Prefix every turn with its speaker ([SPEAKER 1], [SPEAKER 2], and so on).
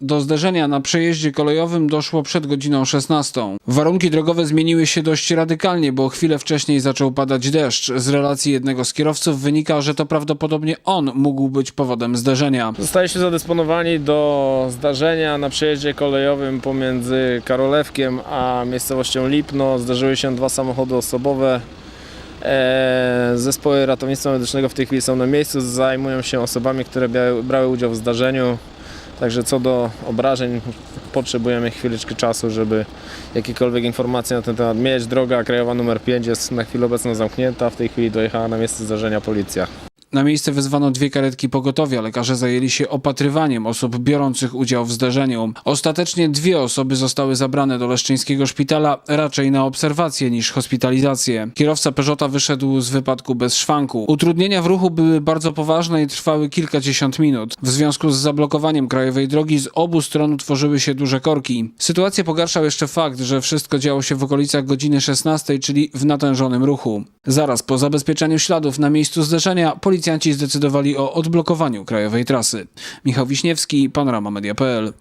[SPEAKER 1] Do zderzenia na przejeździe kolejowym doszło przed godziną 16. Warunki drogowe zmieniły się dość radykalnie, bo chwilę wcześniej zaczął padać deszcz. Z relacji jednego z kierowców wynika, że to prawdopodobnie on mógł być powodem zderzenia.
[SPEAKER 2] Zostaliśmy zadysponowani do zdarzenia na przejeździe kolejowym pomiędzy Karolewkiem a miejscowością Lipno. Zdarzyły się dwa samochody osobowe. Eee, Zespoły ratownictwa medycznego w tej chwili są na miejscu, zajmują się osobami, które brały udział w zdarzeniu. Także co do obrażeń potrzebujemy chwileczkę czasu, żeby jakiekolwiek informacje na ten temat mieć. Droga krajowa numer 5 jest na chwilę obecną zamknięta. W tej chwili dojechała na miejsce zdarzenia policja.
[SPEAKER 1] Na miejsce wezwano dwie karetki pogotowia. Lekarze zajęli się opatrywaniem osób biorących udział w zdarzeniu. Ostatecznie dwie osoby zostały zabrane do leszczyńskiego szpitala, raczej na obserwację niż hospitalizację. Kierowca Peugeota wyszedł z wypadku bez szwanku. Utrudnienia w ruchu były bardzo poważne i trwały kilkadziesiąt minut. W związku z zablokowaniem krajowej drogi z obu stron utworzyły się duże korki. Sytuację pogarszał jeszcze fakt, że wszystko działo się w okolicach godziny 16, czyli w natężonym ruchu. Zaraz po zabezpieczeniu śladów na miejscu zderzenia policjanci zdecydowali o odblokowaniu krajowej trasy. Michał Wiśniewski, Panorama Media.pl